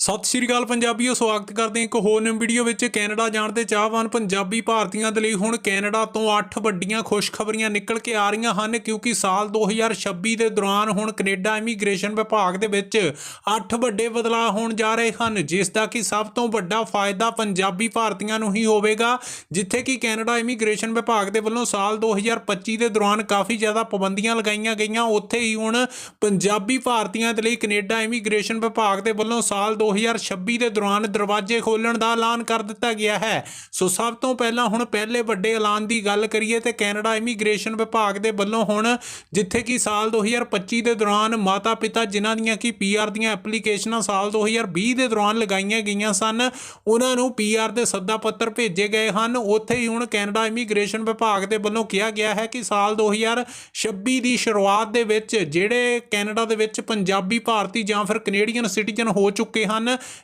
ਸਤਿ ਸ਼੍ਰੀ ਅਕਾਲ ਪੰਜਾਬੀਓ, ਸਵਾਗਤ ਕਰਦੇ ਹਾਂ ਇੱਕ ਹੋਰ ਨਵੀਂ ਵੀਡੀਓ ਵਿੱਚ। ਕੈਨੇਡਾ ਜਾਣ ਦੇ ਚਾਹਵਾਨ ਪੰਜਾਬੀ ਭਾਰਤੀਆਂ ਦੇ ਲਈ ਹੁਣ ਕੈਨੇਡਾ ਤੋਂ 8 ਵੱਡੀਆਂ ਖੁਸ਼ਖਬਰੀਆਂ ਨਿਕਲ ਕੇ ਆ ਰਹੀਆਂ ਹਨ, ਕਿਉਂਕਿ ਸਾਲ 2026 ਦੇ ਦੌਰਾਨ ਹੁਣ ਕੈਨੇਡਾ ਇਮੀਗ੍ਰੇਸ਼ਨ ਵਿਭਾਗ ਦੇ ਵਿੱਚ 8 ਵੱਡੇ ਬਦਲਾਅ ਹੋਣ ਜਾ ਰਹੇ ਹਨ, ਜਿਸ ਦਾ ਕਿ ਸਭ ਤੋਂ ਵੱਡਾ ਫਾਇਦਾ ਪੰਜਾਬੀ ਭਾਰਤੀਆਂ ਨੂੰ ਹੀ ਹੋਵੇਗਾ, ਜਿੱਥੇ ਕਿ ਕੈਨੇਡਾ ਇਮੀਗ੍ਰੇਸ਼ਨ ਵਿਭਾਗ ਦੇ ਵੱਲੋਂ ਸਾਲ 2025 ਦੇ ਦੌਰਾਨ ਕਾਫੀ ਜ਼ਿਆਦਾ ਪਾਬੰਦੀਆਂ ਲਗਾਈਆਂ ਗਈਆਂ। ਉੱਥੇ ਹੀ ਹੁਣ ਪੰਜਾਬੀ ਭਾਰਤੀਆਂ ਦੇ ਲਈ ਕੈਨੇਡਾ ਇਮੀਗ੍ਰੇਸ਼ਨ ਵਿਭਾਗ ਦੇ ਵੱਲੋਂ ਸਾਲ 2026 ਦੇ ਦੌਰਾਨ ਦਰਵਾਜ਼ੇ ਖੋਲਣ ਦਾ ਐਲਾਨ ਕਰ ਦਿੱਤਾ ਗਿਆ ਹੈ। ਸੋ ਸਭ ਤੋਂ ਪਹਿਲਾਂ ਹੁਣ ਪਹਿਲੇ ਵੱਡੇ ਐਲਾਨ ਦੀ ਗੱਲ ਕਰੀਏ ਤੇ ਕੈਨੇਡਾ ਇਮੀਗ੍ਰੇਸ਼ਨ ਵਿਭਾਗ ਦੇ ਵੱਲੋਂ ਹੁਣ, ਜਿੱਥੇ ਕਿ ਸਾਲ 2025 ਦੇ ਦੌਰਾਨ ਮਾਤਾ ਪਿਤਾ ਜਿਨ੍ਹਾਂ ਦੀਆਂ ਕਿ ਪੀਆਰ ਦੀਆਂ ਐਪਲੀਕੇਸ਼ਨਾਂ ਸਾਲ 2020 ਦੇ ਦੌਰਾਨ ਲਗਾਈਆਂ ਗਈਆਂ ਸਨ, ਉਹਨਾਂ ਨੂੰ ਪੀਆਰ ਦੇ ਸੱਦਾ ਪੱਤਰ ਭੇਜੇ ਗਏ ਹਨ। ਉੱਥੇ ਹੀ ਹੁਣ ਕੈਨੇਡਾ ਇਮੀਗ੍ਰੇਸ਼ਨ ਵਿਭਾਗ ਦੇ ਵੱਲੋਂ ਕਿਹਾ ਗਿਆ ਹੈ ਕਿ ਸਾਲ 2026 ਦੀ ਸ਼ੁਰੂਆਤ ਦੇ ਵਿੱਚ ਜਿਹੜੇ ਕੈਨੇਡਾ ਦੇ ਵਿੱਚ ਪੰਜਾਬੀ, ਭਾਰਤੀ ਜਾਂ ਫਿਰ ਕੈਨੇਡੀਅਨ ਸਿਟੀਜ਼ਨ ਹੋ ਚੁੱਕੇ ਹਨ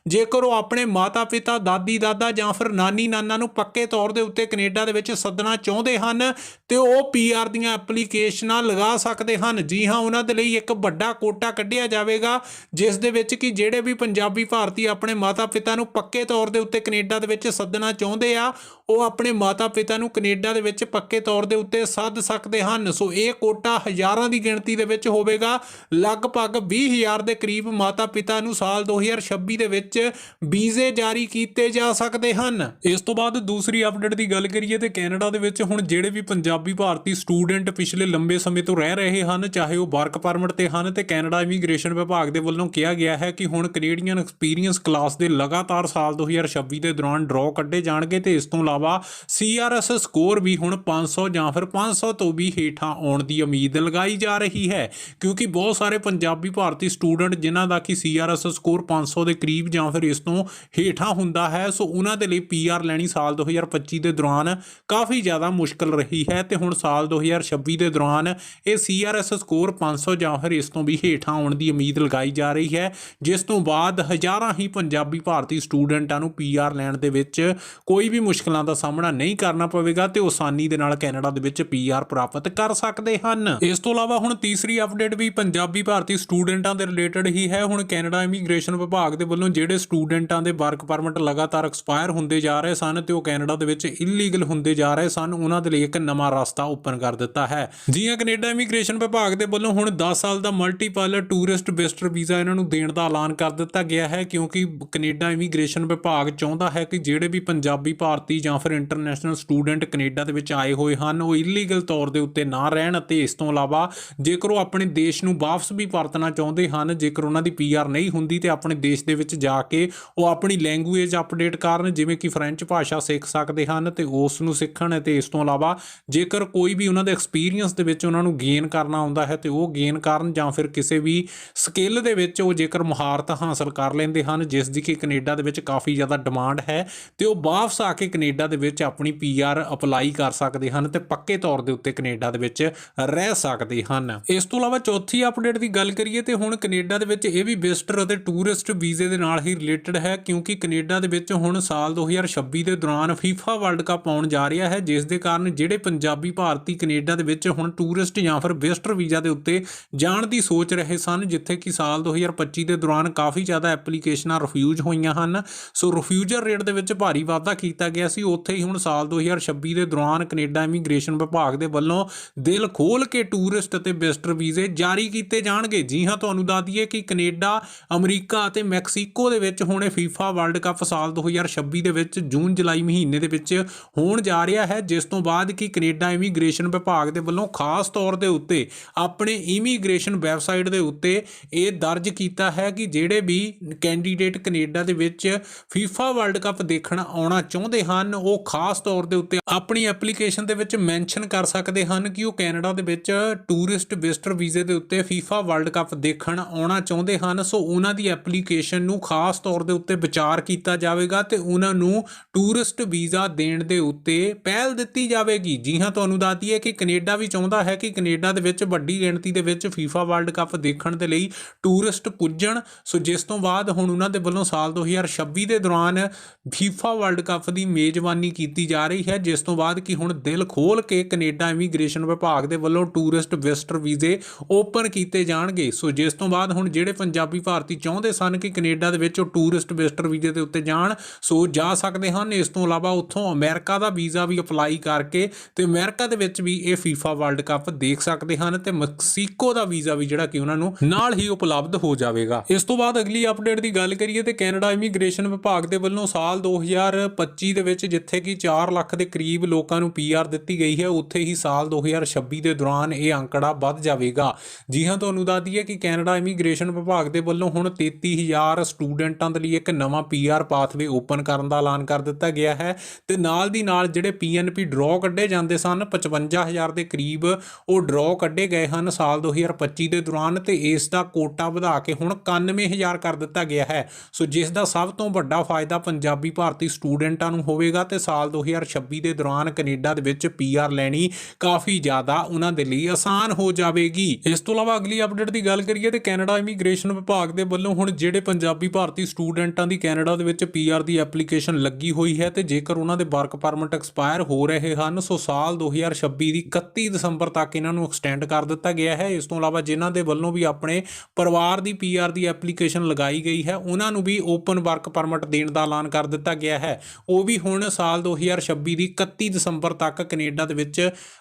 ਜੇਕਰ ਉਹ ਆਪਣੇ ਮਾਤਾ-ਪਿਤਾ ਦਾਦੀ ਦਾਦਾ ਜਾਂ ਫਿਰ ਨਾਨੀ ਨਾਨਾ ਨੂੰ ਪੱਕੇ ਤੌਰ ਦੇ ਉੱਤੇ ਕੈਨੇਡਾ ਦੇ ਵਿੱਚ ਸੱਦਣਾ ਚਾਹੁੰਦੇ ਹਨ, ਤੇ ਉਹ ਪੀਆਰ ਦੀਆਂ ਐਪਲੀਕੇਸ਼ਨਾਂ ਲਗਾ ਸਕਦੇ ਹਨ। ਜੀ ਹਾਂ, ਉਹਨਾਂ ਦੇ ਲਈ ਇੱਕ ਵੱਡਾ ਕੋਟਾ ਕੱਢਿਆ ਜਾਵੇਗਾ, ਜਿਸ ਦੇ ਵਿੱਚ ਕਿ ਜਿਹੜੇ ਵੀ ਪੰਜਾਬੀ ਭਾਰਤੀ ਆਪਣੇ ਮਾਤਾ-ਪਿਤਾ ਨੂੰ ਪੱਕੇ ਤੌਰ ਦੇ ਉੱਤੇ ਕੈਨੇਡਾ ਦੇ ਵਿੱਚ ਸੱਦਣਾ ਚਾਹੁੰਦੇ ਆ, ਉਹ ਆਪਣੇ ਮਾਤਾ-ਪਿਤਾ ਨੂੰ ਕੈਨੇਡਾ ਦੇ ਵਿੱਚ ਪੱਕੇ ਤੌਰ ਦੇ ਉੱਤੇ ਸੱਦ ਸਕਦੇ ਹਨ। ਸੋ ਇਹ ਕੋਟਾ ਹਜ਼ਾਰਾਂ ਦੀ ਗਿਣਤੀ ਦੇ ਵਿੱਚ ਹੋਵੇਗਾ, ਲਗਭਗ 20000 ਦੇ ਕਰੀਬ ਮਾਤਾ-ਪਿਤਾ ਨੂੰ ਸਾਲ 2026 ਦੇ ਵਿੱਚ ਵੀਜ਼ੇ ਜਾਰੀ ਕੀਤੇ ਜਾ ਸਕਦੇ ਹਨ। ਇਸ ਤੋਂ ਬਾਅਦ ਦੂਸਰੀ ਅਪਡੇਟ ਦੀ ਗੱਲ ਕਰੀਏ ਤੇ ਕੈਨੇਡਾ ਦੇ ਵਿੱਚ ਹੁਣ ਜਿਹੜੇ ਵੀ ਪੰਜਾਬੀ ਭਾਰਤੀ ਸਟੂਡੈਂਟ ਪਿਛਲੇ ਲੰਬੇ ਸਮੇਂ ਤੋਂ ਰਹਿ ਰਹੇ ਹਨ, ਚਾਹੇ ਉਹ ਵਰਕ ਪਰਮਿਟ ਤੇ ਹਨ ਤੇ ਕੈਨੇਡਾ ਇਮੀਗ੍ਰੇਸ਼ਨ ਵਿਭਾਗ ਦੇ ਵੱਲੋਂ ਕਿਹਾ ਗਿਆ ਹੈ ਕਿ ਹੁਣ ਕੈਨੇਡੀਅਨ ਐਕਸਪੀਰੀਅੰਸ ਕਲਾਸ ਦੇ ਲਗਾਤਾਰ ਸਾਲ 2026 ਦੇ ਦੌਰਾਨ ਡਰਾਅ ਕੱਢੇ ਜਾਣਗੇ ਤੇ ਇਸ ਤੋਂ ਇਲਾਵਾ ਸੀਆਰਐਸ ਸਕੋਰ ਵੀ ਹੁਣ 500 ਜਾਂ ਫਿਰ 500 ਤੋਂ ਵੀ ਹੇਠਾਂ ਆਉਣ ਦੀ ਉਮੀਦ ਲਗਾਈ ਜਾ ਰਹੀ ਹੈ, ਕਿਉਂਕਿ ਬਹੁਤ ਸਾਰੇ ਪੰਜਾਬੀ ਭਾਰਤੀ ਸਟੂਡੈਂਟ ਜਿਨ੍ਹਾਂ ਦਾ ਕਿ ਸੀਆਰਐਸ ਸਕੋਰ 500 ਦੇ ਕਰੀਬ ਜਾਂ ਫਿਰ ਇਸ ਤੋਂ ਹੇਠਾਂ ਹੁੰਦਾ ਹੈ, ਸੋ ਉਹਨਾਂ ਦੇ ਲਈ ਪੀਆਰ ਲੈਣੀ ਸਾਲ 2025 ਦੇ ਦੌਰਾਨ ਕਾਫੀ ਜ਼ਿਆਦਾ ਮੁਸ਼ਕਲ ਰਹੀ ਹੈ ਤੇ ਹੁਣ ਸਾਲ 2026 ਦੇ ਦੌਰਾਨ ਇਹ ਸੀਆਰਐਸ ਸਕੋਰ 500 ਜਾਂ ਫਿਰ ਇਸ ਤੋਂ ਵੀ ਹੇਠਾਂ ਆਉਣ ਦੀ ਉਮੀਦ ਲਗਾਈ ਜਾ ਰਹੀ ਹੈ, ਜਿਸ ਤੋਂ ਬਾਅਦ ਹਜ਼ਾਰਾਂ ਹੀ ਪੰਜਾਬੀ ਭਾਰਤੀ ਸਟੂਡੈਂਟਾਂ ਨੂੰ ਪੀਆਰ ਲੈਣ ਦੇ ਵਿੱਚ ਕੋਈ ਵੀ ਮੁਸ਼ਕਲਾਂ ਦਾ ਸਾਹਮਣਾ ਨਹੀਂ ਕਰਨਾ ਪਵੇਗਾ ਤੇ ਉਹ ਆਸਾਨੀ ਦੇ ਨਾਲ ਕੈਨੇਡਾ ਦੇ ਵਿੱਚ ਪੀਆਰ ਪ੍ਰਾਪਤ ਕਰ ਸਕਦੇ ਹਨ। ਇਸ ਤੋਂ ਇਲਾਵਾ ਹੁਣ ਤੀਸਰੀ ਅਪਡੇਟ ਵੀ ਪੰਜਾਬੀ ਭਾਰਤੀ ਸਟੂਡੈਂਟਾਂ ਦੇ ਰਿਲੇਟਡ ਹੀ ਹੈ, ਹੁਣ ਕੈਨੇਡਾ ਇਮੀਗ੍ਰੇਸ਼ਨ ਵਿਭਾਗ ਦੇ ਵੱਲੋਂ ਜਿਹੜੇ ਸਟੂਡੈਂਟਾਂ ਦੇ ਵਰਕ ਪਰਮਿਟ ਲਗਾਤਾਰ ਐਕਸਪਾਇਰ ਹੁੰਦੇ ਜਾ ਰਹੇ ਸਨ ਤੇ ਉਹ ਕੈਨੇਡਾ ਦੇ ਵਿੱਚ ਇਲੀਗਲ ਹੁੰਦੇ ਜਾ ਰਹੇ ਸਨ, ਉਹਨਾਂ ਦੇ ਲਈ ਇੱਕ ਨਵਾਂ ਰਸਤਾ ਓਪਨ ਕਰ ਦਿੱਤਾ ਹੈ। ਜੀ ਹਾਂ ਕੈਨੇਡਾ ਇਮੀਗ੍ਰੇਸ਼ਨ ਵਿਭਾਗ ਦੇ ਵੱਲੋਂ ਹੁਣ 10 ਸਾਲ ਦਾ ਮਲਟੀਪਲ ਟੂਰਿਸਟ ਵਿਜ਼ਟਰ ਵੀਜ਼ਾ ਇਹਨਾਂ ਨੂੰ ਦੇਣ ਦਾ ਐਲਾਨ ਕਰ ਦਿੱਤਾ ਗਿਆ ਹੈ, ਕਿਉਂਕਿ ਕੈਨੇਡਾ ਇਮੀਗ੍ਰੇਸ਼ਨ ਵਿਭਾਗ ਚਾਹੁੰਦਾ ਹੈ ਕਿ ਜਿਹੜੇ ਵੀ ਪੰਜਾਬੀ, ਭਾਰਤੀ ਜਾਂ ਫਿਰ ਇੰਟਰਨੈਸ਼ਨਲ ਸਟੂਡੈਂਟ ਕੈਨੇਡਾ ਦੇ ਵਿੱਚ ਆਏ ਹੋਏ ਹਨ, ਉਹ ਇਲੀਗਲ ਤੌਰ ਦੇ ਉੱਤੇ ਨਾ ਰਹਿਣ ਅਤੇ ਇਸ ਤੋਂ ਇਲਾਵਾ ਜੇਕਰ ਉਹ ਆਪਣੇ ਦੇਸ਼ ਨੂੰ ਵਾਪਸ ਵੀ ਪਰਤਣਾ ਚਾਹੁੰਦੇ ਹਨ, ਜੇਕਰ ਉਹਨਾਂ ਦੀ ਪੀਆਰ ਨਹੀਂ ਹੁੰਦੀ ਤੇ ਆਪਣੇ ਦੇਸ਼ ਦੇ ਵਿੱਚ ਜਾ ਕੇ ਉਹ ਆਪਣੀ ਲੈਂਗੁਏਜ ਅਪਡੇਟ ਕਰਨ, ਜਿਵੇਂ ਕਿ ਫ੍ਰੈਂਚ ਭਾਸ਼ਾ ਸਿੱਖ ਸਕਦੇ ਹਨ ਤੇ ਉਸ ਨੂੰ ਸਿੱਖਣ ਅਤੇ ਇਸ ਤੋਂ ਇਲਾਵਾ ਜੇਕਰ ਕੋਈ ਵੀ ਉਹਨਾਂ ਦੇ ਐਕਸਪੀਰੀਅੰਸ ਦੇ ਵਿੱਚ ਉਹਨਾਂ ਨੂੰ ਗੇਨ ਕਰਨਾ ਆਉਂਦਾ ਹੈ ਤੇ ਉਹ ਗੇਨ ਕਰਨ ਜਾਂ ਫਿਰ ਕਿਸੇ ਵੀ ਸਕਿੱਲ ਦੇ ਵਿੱਚ ਉਹ ਜੇਕਰ ਮਹਾਰਤ ਹਾਸਲ ਕਰ ਲੈਂਦੇ ਹਨ, ਜਿਸ ਦੀ ਕਿ ਕੈਨੇਡਾ ਦੇ ਵਿੱਚ ਕਾਫੀ ਜ਼ਿਆਦਾ ਡਿਮਾਂਡ ਹੈ ਤੇ ਉਹ ਵਾਪਸ ਆ ਕੇ ਕੈਨੇਡਾ ਦੇ ਵਿੱਚ ਆਪਣੀ ਪੀਆਰ ਅਪਲਾਈ ਕਰ ਸਕਦੇ ਹਨ ਤੇ ਪੱਕੇ ਤੌਰ ਦੇ ਉੱਤੇ ਕੈਨੇਡਾ ਦੇ ਵਿੱਚ ਰਹਿ ਸਕਦੇ ਹਨ। ਇਸ ਤੋਂ ਇਲਾਵਾ ਚੌਥੀ ਅਪਡੇਟ ਦੀ ਗੱਲ ਕਰੀਏ ਤੇ ਹੁਣ ਕੈਨੇਡਾ ਦੇ ਵਿੱਚ ਇਹ ਵੀ ਵਿਜ਼ਟਰ ਅਤੇ ਟੂਰਿਸਟ ਵੀਜ਼ੇ ਦੇ ਨਾਲ ਹੀ ਰਿਲੇਟਡ ਹੈ ਕਿਉਂਕਿ ਕੈਨੇਡਾ ਦੇ ਵਿੱਚ ਹੁਣ ਸਾਲ 2026 ਦੇ ਦੌਰਾਨ ਫੀਫਾ ਵਰਲਡ ਕੱਪ ਆਉਣ ਜਾ ਰਿਹਾ ਹੈ, ਜਿਸ ਦੇ ਕਾਰਨ ਜਿਹੜੇ ਪੰਜਾਬੀ ਭਾਰਤੀ ਕੈਨੇਡਾ ਦੇ ਵਿੱਚ ਹੁਣ ਟੂਰਿਸਟ ਜਾਂ ਫਿਰ ਵਿਜ਼ਟਰ ਵੀਜ਼ਾ ਦੇ ਉੱਤੇ ਜਾਣ ਦੀ ਸੋਚ ਰਹੇ ਸਨ, ਜਿੱਥੇ ਕਿ ਸਾਲ 2025 ਦੇ ਦੌਰਾਨ ਕਾਫੀ ਜ਼ਿਆਦਾ ਐਪਲੀਕੇਸ਼ਨਾਂ ਰਿਫਿਊਜ਼ ਹੋਈਆਂ ਹਨ। ਸੋ ਰਿਫਿਊਜ਼ਰ ਰੇਟ ਦੇ ਵਿੱਚ ਭਾਰੀ ਵਾਧਾ ਕੀਤਾ ਗਿਆ ਸੀ। ਉੱਥੇ ਹੀ ਹੁਣ ਸਾਲ 2026 ਦੇ ਦੌਰਾਨ ਕੈਨੇਡਾ ਇਮੀਗ੍ਰੇਸ਼ਨ ਵਿਭਾਗ ਦੇ ਵੱਲੋਂ ਦਿਲ ਖੋਲ ਕੇ ਟੂਰਿਸਟ ਅਤੇ ਵਿਜ਼ਟਰ ਵੀਜ਼ੇ ਜਾਰੀ ਕੀਤੇ ਜਾਣਗੇ। ਜੀ ਹਾਂ, ਤੁਹਾਨੂੰ ਦੱਸ ਦਈਏ ਕਿ ਕੈਨੇਡਾ, ਅਮਰੀਕਾ ਅਤੇ ਮੈਕਸੀਕੋ ਮੈਕਸੀਕੋ ਦੇ ਵਿੱਚ ਹੁਣ ਇਹ ਫੀਫਾ ਵਰਲਡ ਕੱਪ ਸਾਲ 2026 ਦੇ ਵਿੱਚ ਜੂਨ ਜੁਲਾਈ ਮਹੀਨੇ ਦੇ ਵਿੱਚ ਹੋਣ ਜਾ ਰਿਹਾ ਹੈ, ਜਿਸ ਤੋਂ ਬਾਅਦ ਕਿ ਕੈਨੇਡਾ ਇਮੀਗ੍ਰੇਸ਼ਨ ਵਿਭਾਗ ਦੇ ਵੱਲੋਂ ਖਾਸ ਤੌਰ ਦੇ ਉੱਤੇ ਆਪਣੇ ਇਮੀਗ੍ਰੇਸ਼ਨ ਵੈਬਸਾਈਟ ਦੇ ਉੱਤੇ ਇਹ ਦਰਜ ਕੀਤਾ ਹੈ ਕਿ ਜਿਹੜੇ ਵੀ ਕੈਂਡੀਡੇਟ ਕੈਨੇਡਾ ਦੇ ਵਿੱਚ ਫੀਫਾ ਵਰਲਡ ਕੱਪ ਦੇਖਣ ਆਉਣਾ ਚਾਹੁੰਦੇ ਹਨ, ਉਹ ਖਾਸ ਤੌਰ ਦੇ ਉੱਤੇ ਆਪਣੀ ਐਪਲੀਕੇਸ਼ਨ ਦੇ ਵਿੱਚ ਮੈਂਸ਼ਨ ਕਰ ਸਕਦੇ ਹਨ ਕਿ ਉਹ ਕੈਨੇਡਾ ਦੇ ਵਿੱਚ ਟੂਰਿਸਟ ਵਿਜ਼ਟਰ ਵੀਜ਼ੇ ਦੇ ਉੱਤੇ ਫੀਫਾ ਵਰਲਡ ਕੱਪ ਦੇਖਣ ਆਉਣਾ ਚਾਹੁੰਦੇ ਹਨ। ਸੋ ਉਹਨਾਂ ਦੀ ਐਪਲੀਕੇਸ਼ਨ ਨੂੰ ਖਾਸ ਤੌਰ ਦੇ ਉੱਤੇ ਵਿਚਾਰ ਕੀਤਾ ਜਾਵੇਗਾ ਤੇ ਉਹਨਾਂ ਨੂੰ ਟੂਰਿਸਟ ਵੀਜ਼ਾ ਦੇਣ ਦੇ ਉੱਤੇ ਪਹਿਲ ਦਿੱਤੀ ਜਾਵੇਗੀ। ਜੀ ਹਾਂ, ਤੁਹਾਨੂੰ ਦੱਸ ਦਈਏ ਕਿ ਕੈਨੇਡਾ ਵੀ ਚਾਹੁੰਦਾ ਹੈ ਕਿ ਕੈਨੇਡਾ ਦੇ ਵਿੱਚ ਵੱਡੀ ਗਿਣਤੀ ਦੇ ਵਿੱਚ ਫੀਫਾ ਵਰਲਡ ਕੱਪ ਦੇਖਣ ਦੇ ਲਈ ਟੂਰਿਸਟ ਪੁੱਜਣ। ਸੋ ਜਿਸ ਤੋਂ ਬਾਅਦ ਹੁਣ ਉਹਨਾਂ ਦੇ ਵੱਲੋਂ ਸਾਲ 2026 ਦੇ ਦੌਰਾਨ ਫੀਫਾ ਵਰਲਡ ਕੱਪ ਦੀ ਮੇਜ਼ਬਾਨੀ ਕੀਤੀ ਜਾ ਰਹੀ ਹੈ, ਜਿਸ ਤੋਂ ਬਾਅਦ ਕਿ ਹੁਣ ਦਿਲ ਖੋਲ ਕੇ ਕੈਨੇਡਾ ਇਮੀਗ੍ਰੇਸ਼ਨ ਵਿਭਾਗ ਦੇ ਵੱਲੋਂ ਟੂਰਿਸਟ ਵਿਜ਼ਟਰ ਵੀਜ਼ੇ ਓਪਨ ਕੀਤੇ ਜਾਣਗੇ। ਸੋ ਜਿਸ ਤੋਂ ਬਾਅਦ ਹੁਣ ਜਿਹੜੇ ਪੰਜਾਬੀ ਭਾਰਤੀ ਚਾਹੁੰਦੇ ਸਨ ਕਿ ਕੈਨੇਡਾ ਦੇ ਵਿੱਚ ਉਹ ਟੂਰਿਸਟ ਵਿਜ਼ਟਰ ਵੀਜ਼ੇ ਦੇ ਉੱਤੇ ਜਾਣ, ਸੋ ਜਾ ਸਕਦੇ ਹਨ। ਇਸ ਤੋਂ ਇਲਾਵਾ ਉੱਥੋਂ ਅਮਰੀਕਾ ਦਾ ਵੀਜ਼ਾ ਵੀ ਅਪਲਾਈ ਕਰਕੇ ਤੇ ਅਮਰੀਕਾ ਦੇ ਵਿੱਚ ਵੀ ਇਹ ਫੀਫਾ ਵਰਲਡ ਕੱਪ ਦੇਖ ਸਕਦੇ ਹਨ ਤੇ ਮੈਕਸੀਕੋ ਦਾ ਵੀਜ਼ਾ ਵੀ ਜਿਹੜਾ ਕਿ ਉਹਨਾਂ ਨੂੰ ਨਾਲ ਹੀ ਉਪਲਬਧ ਹੋ ਜਾਵੇਗਾ। ਇਸ ਤੋਂ ਬਾਅਦ ਅਗਲੀ ਅਪਡੇਟ ਦੀ ਗੱਲ ਕਰੀਏ ਤੇ ਕੈਨੇਡਾ ਇਮੀਗ੍ਰੇਸ਼ਨ ਵਿਭਾਗ ਦੇ ਵੱਲੋਂ ਸਾਲ 2025 ਦੇ ਵਿੱਚ ਜਿੱਥੇ ਕਿ 4 ਲੱਖ ਦੇ ਕਰੀਬ ਲੋਕਾਂ ਨੂੰ ਪੀਆਰ ਦਿੱਤੀ ਗਈ ਹੈ, ਉੱਥੇ ਹੀ ਸਾਲ 2026 ਦੇ ਦੌਰਾਨ ਇਹ ਅੰਕੜਾ ਵੱਧ ਜਾਵੇਗਾ। ਜੀ ਹਾਂ, ਤੁਹਾਨੂੰ ਦੱਸ ਦਈਏ ਕਿ ਕੈਨੇਡਾ ਇਮੀਗ੍ਰੇਸ਼ਨ ਵਿਭਾਗ ਦੇ ਵੱਲੋਂ ਹੁਣ 33000 ਸਟੂਡੈਂਟਾਂ ਦੇ ਲਈ ਇੱਕ ਨਵਾਂ ਪੀਆਰ ਪਾਥਵੇ ਓਪਨ ਕਰਨ ਦਾ ਐਲਾਨ ਕਰ ਦਿੱਤਾ ਗਿਆ ਹੈ ਤੇ ਨਾਲ ਦੀ ਨਾਲ ਜਿਹੜੇ ਪੀਐਨਪੀ ਡਰਾਅ ਕੱਢੇ ਜਾਂਦੇ ਸਨ 55000 ਦੇ ਕਰੀਬ ਉਹ ਡਰਾਅ ਕੱਢੇ ਗਏ ਹਨ ਸਾਲ 2025 ਦੇ ਦੌਰਾਨ ਤੇ ਇਸ ਦਾ ਕੋਟਾ ਵਧਾ ਕੇ ਹੁਣ 91000 ਕਰ ਦਿੱਤਾ ਗਿਆ ਹੈ। ਸੋ ਜਿਸ ਦਾ ਸਭ ਤੋਂ ਵੱਡਾ ਫਾਇਦਾ ਪੰਜਾਬੀ ਭਾਰਤੀ ਸਟੂਡੈਂਟਾਂ ਨੂੰ ਹੋਵੇਗਾ ਤੇ ਸਾਲ 2026 ਦੇ ਦੌਰਾਨ ਕੈਨੇਡਾ ਦੇ ਵਿੱਚ ਪੀਆਰ ਲੈਣੀ ਕਾਫੀ ਜ਼ਿਆਦਾ ਉਹਨਾਂ ਦੇ ਲਈ ਆਸਾਨ ਹੋ ਜਾਵੇਗੀ। ਇਸ ਤੋਂ ਇਲਾਵਾ ਅਗਲੀ ਅਪਡੇਟ ਦੀ ਗੱਲ ਕਰੀਏ ਤੇ ਕੈਨੇਡਾ ਇਮੀਗ੍ਰੇਸ਼ਨ ਵਿਭਾਗ ਦੇ ਵੱਲੋਂ ਹੁਣ ਜਿਹੜੇ ਪੰਜਾਬੀ ਪੰਜਾਬੀ ਭਾਰਤੀ ਸਟੂਡੈਂਟਾਂ ਦੀ ਕੈਨੇਡਾ ਦੇ ਵਿੱਚ ਪੀਆਰ ਦੀ ਐਪਲੀਕੇਸ਼ਨ ਲੱਗੀ ਹੋਈ ਹੈ ਤੇ ਜੇਕਰ ਉਹਨਾਂ ਦੇ ਵਰਕ ਪਰਮਿਟ ਐਕਸਪਾਇਰ ਹੋ ਰਹੇ ਹਨ, ਸੋ ਸਾਲ 2026 ਦੀ 31 ਦਸੰਬਰ ਤੱਕ ਇਹਨਾਂ ਨੂੰ ਐਕਸਟੈਂਡ ਕਰ ਦਿੱਤਾ ਗਿਆ ਹੈ। ਇਸ ਤੋਂ ਇਲਾਵਾ ਜਿਨ੍ਹਾਂ ਦੇ ਵੱਲੋਂ ਵੀ ਆਪਣੇ ਪਰਿਵਾਰ ਦੀ ਪੀਆਰ ਦੀ ਐਪਲੀਕੇਸ਼ਨ ਲਗਾਈ ਗਈ ਹੈ, ਉਹਨਾਂ ਨੂੰ ਵੀ ਓਪਨ ਵਰਕ ਪਰਮਿਟ ਦੇਣ ਦਾ ਐਲਾਨ ਕਰ ਦਿੱਤਾ ਗਿਆ ਹੈ। ਉਹ ਵੀ ਹੁਣ ਸਾਲ 2026 ਦੀ 31 ਦਸੰਬਰ ਤੱਕ ਕੈਨੇਡਾ ਦੇ ਵਿੱਚ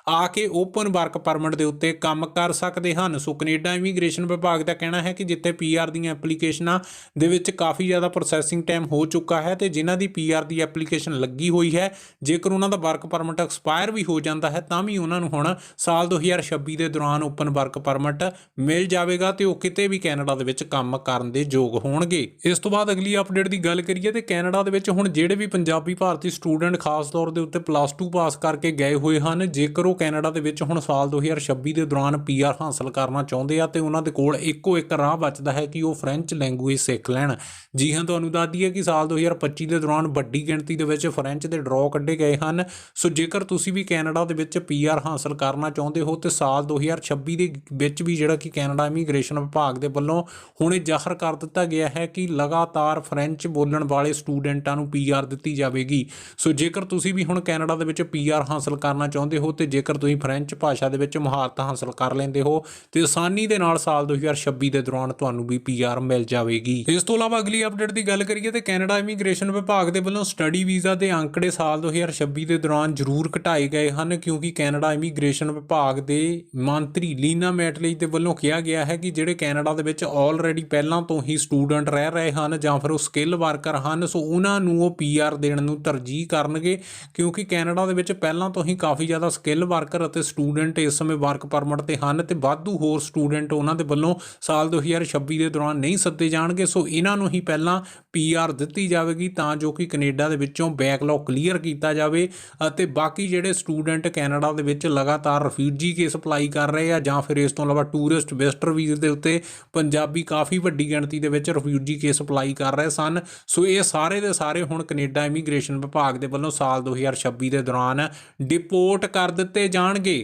ਆ ਕੇ ਓਪਨ ਵਰਕ ਪਰਮਿਟ ਦੇ ਉੱਤੇ ਕੰਮ ਕਰ ਸਕਦੇ ਹਨ। ਸੋ ਕੈਨੇਡਾ ਇਮੀਗ੍ਰੇਸ਼ਨ ਵਿਭਾਗ ਦਾ ਕਹਿਣਾ ਹੈ ਕਿ ਜਿੱਥੇ ਪੀਆਰ ਦੀਆਂ ਐਪਲੀਕੇਸ਼ਨਾਂ ਦੇ ਵਿੱਚ ਕਾਫੀ ਜ਼ਿਆਦਾ ਪ੍ਰੋਸੈਸਿੰਗ ਟਾਈਮ ਹੋ ਚੁੱਕਾ ਹੈ ਤੇ ਜਿਨ੍ਹਾਂ ਦੀ ਪੀਆਰ ਦੀ ਐਪਲੀਕੇਸ਼ਨ ਲੱਗੀ ਹੋਈ ਹੈ, ਜੇਕਰ ਉਹਨਾਂ ਦਾ ਵਰਕ ਪਰਮਿਟ ਐਕਸਪਾਇਰ ਵੀ ਹੋ ਜਾਂਦਾ ਹੈ, ਤਾਂ ਵੀ ਉਹਨਾਂ ਨੂੰ ਹੁਣ ਸਾਲ 2026 ਦੇ ਦੌਰਾਨ ਓਪਨ ਵਰਕ ਪਰਮਿਟ ਮਿਲ ਜਾਵੇਗਾ ਤੇ ਉਹ ਕਿਤੇ ਵੀ ਕੈਨੇਡਾ ਦੇ ਵਿੱਚ ਕੰਮ ਕਰਨ ਦੇ ਯੋਗ ਹੋਣਗੇ। ਇਸ ਤੋਂ ਬਾਅਦ ਅਗਲੀ ਅਪਡੇਟ ਦੀ ਗੱਲ ਕਰੀਏ ਤੇ ਕੈਨੇਡਾ ਦੇ ਵਿੱਚ ਹੁਣ ਜਿਹੜੇ ਵੀ ਪੰਜਾਬੀ ਭਾਰਤੀ ਸਟੂਡੈਂਟ ਖਾਸ ਤੌਰ ਦੇ ਉੱਤੇ ਪਲੱਸ 2 ਪਾਸ ਕਰਕੇ ਗਏ ਹੋਏ ਹਨ, ਜੇਕਰ ਉਹ ਕੈਨੇਡਾ ਦੇ ਵਿੱਚ ਹੁਣ ਸਾਲ 2026 ਦੇ ਦੌਰਾਨ ਪੀਆਰ ਹਾਸਲ ਕਰਨਾ ਚਾਹੁੰਦੇ ਆ ਤੇ ਉਹਨਾਂ ਦੇ ਕੋਲ ਇੱਕੋ ਇੱਕ ਰਾਹ ਬਚਦਾ ਹੈ ਕਿ ਉਹ ਫ੍ਰੈਂਚ ਲੈਂਗੁਏਜ ਸਿੱਖ ਲੈਣ। ਜੀ ਹਾਂ, ਤੁਹਾਨੂੰ ਦੱਸ ਦਈਏ ਕਿ ਸਾਲ 2025 ਦੇ ਦੌਰਾਨ ਵੱਡੀ ਗਿਣਤੀ ਦੇ ਵਿੱਚ ਫ੍ਰੈਂਚ ਦੇ ਡਰਾਅ ਕੱਢੇ ਗਏ ਹਨ। ਸੋ ਜੇਕਰ ਤੁਸੀਂ ਵੀ ਕੈਨੇਡਾ ਦੇ ਵਿੱਚ ਪੀਆਰ ਹਾਸਲ ਕਰਨਾ ਚਾਹੁੰਦੇ ਹੋ, ਤੇ ਸਾਲ 2026 ਦੇ ਵਿੱਚ ਵੀ ਜਿਹੜਾ ਕਿ ਕੈਨੇਡਾ ਇਮੀਗ੍ਰੇਸ਼ਨ ਵਿਭਾਗ ਦੇ ਵੱਲੋਂ ਹੁਣ ਇਹ ਜ਼ਾਹਰ ਕਰ ਦਿੱਤਾ ਗਿਆ ਹੈ ਕਿ ਲਗਾਤਾਰ ਫ੍ਰੈਂਚ ਬੋਲਣ ਵਾਲੇ ਸਟੂਡੈਂਟਾਂ ਨੂੰ ਪੀਆਰ ਦਿੱਤੀ ਜਾਵੇਗੀ। ਸੋ ਜੇਕਰ ਤੁਸੀਂ ਵੀ ਹੁਣ ਕੈਨੇਡਾ ਦੇ ਵਿੱਚ ਪੀਆਰ ਹਾਸਲ ਕਰਨਾ ਚਾਹੁੰਦੇ ਹੋ, ਤੇ ਜੇਕਰ ਤੁਸੀਂ ਫ੍ਰੈਂਚ ਭਾਸ਼ਾ ਦੇ ਵਿੱਚ ਮਹਾਰਤ ਹਾਸਲ ਕਰ ਲੈਂਦੇ ਹੋ, ਤੇ ਆਸਾਨੀ ਦੇ ਨਾਲ ਸਾਲ 2026 ਦੇ ਦੌਰਾਨ ਤੁਹਾਨੂੰ ਵੀ ਪੀਆਰ ਮਿਲ ਜਾਵੇਗੀ। ਇਸ ਤੋਂ ਇਲਾਵਾ ਅਗਲੀ ਅਪਡੇਟ ਦੀ ਗੱਲ ਕਰੀਏ ਤੇ ਕੈਨੇਡਾ ਇਮੀਗ੍ਰੇਸ਼ਨ ਵਿਭਾਗ ਦੇ ਵੱਲੋਂ ਸਟੱਡੀ ਵੀਜ਼ਾ ਦੇ ਅੰਕੜੇ ਸਾਲ 2026 ਦੇ ਦੌਰਾਨ ਜ਼ਰੂਰ ਘਟਾਏ ਗਏ ਹਨ, ਕਿਉਂਕਿ ਕੈਨੇਡਾ ਇਮੀਗ੍ਰੇਸ਼ਨ ਵਿਭਾਗ ਦੇ ਮੰਤਰੀ ਲੀਨਾ ਮੈਟਲੀ ਦੇ ਵੱਲੋਂ ਕਿਹਾ ਗਿਆ ਹੈ ਕਿ ਜਿਹੜੇ ਕੈਨੇਡਾ ਦੇ ਵਿੱਚ ਆਲਰੇਡੀ ਪਹਿਲਾਂ ਤੋਂ ਹੀ ਸਟੂਡੈਂਟ ਰਹਿ ਰਹੇ ਹਨ ਜਾਂ ਫਿਰ ਉਹ ਸਕਿੱਲ ਵਰਕਰ ਹਨ, ਸੋ ਉਹਨਾਂ ਨੂੰ ਉਹ ਪੀਆਰ ਦੇਣ ਨੂੰ ਤਰਜੀਹ ਕਰਨਗੇ, ਕਿਉਂਕਿ ਕੈਨੇਡਾ ਦੇ ਵਿੱਚ ਪਹਿਲਾਂ ਤੋਂ ਹੀ ਕਾਫੀ ਜ਼ਿਆਦਾ ਸਕਿੱਲ ਵਰਕਰ ਅਤੇ ਸਟੂਡੈਂਟ ਇਸ ਸਮੇਂ ਵਰਕ ਪਰਮਿਟ ਤੇ ਹਨ ਤੇ ਵਾਧੂ ਹੋਰ ਸਟੂਡੈਂਟ ਉਹਨਾਂ ਦੇ ਵੱਲੋਂ ਸਾਲ 2026 ਦੇ ਦੌਰਾਨ ਨਹੀਂ ਸੱਦੇ ਜਾਣਗੇ ਸੋ ਇਹਨਾਂ ਨੂੰ ਹੀ ਪਹਿਲਾਂ ਪੀਆਰ ਦਿੱਤੀ ਜਾਵੇਗੀ ਤਾਂ ਜੋ ਕਿ ਕੈਨੇਡਾ ਦੇ ਵਿੱਚੋਂ ਬੈਕਲੌਗ ਕਲੀਅਰ ਕੀਤਾ ਜਾਵੇ ਅਤੇ ਬਾਕੀ ਜਿਹੜੇ ਸਟੂਡੈਂਟ ਕੈਨੇਡਾ ਦੇ ਵਿੱਚ ਲਗਾਤਾਰ ਰਿਫਿਊਜੀ ਕੇਸ ਅਪਲਾਈ ਕਰ ਰਹੇ ਆ ਜਾਂ ਫਿਰ ਇਸ ਤੋਂ ਇਲਾਵਾ ਟੂਰਿਸਟ ਵਿਜ਼ਟਰ ਵੀਜ਼ੇ ਦੇ ਉੱਤੇ ਪੰਜਾਬੀ ਕਾਫੀ ਵੱਡੀ ਗਿਣਤੀ ਦੇ ਵਿੱਚ ਰਿਫਿਊਜੀ ਕੇਸ ਅਪਲਾਈ ਕਰ ਰਹੇ ਸਨ। ਸੋ ਇਹ ਸਾਰੇ ਦੇ ਸਾਰੇ ਹੁਣ ਕੈਨੇਡਾ ਇਮੀਗ੍ਰੇਸ਼ਨ ਵਿਭਾਗ ਦੇ ਵੱਲੋਂ ਸਾਲ 2026 ਦੇ ਦੌਰਾਨ ਡਿਪੋਰਟ ਕਰ ਦਿੱਤੇ ਜਾਣਗੇ।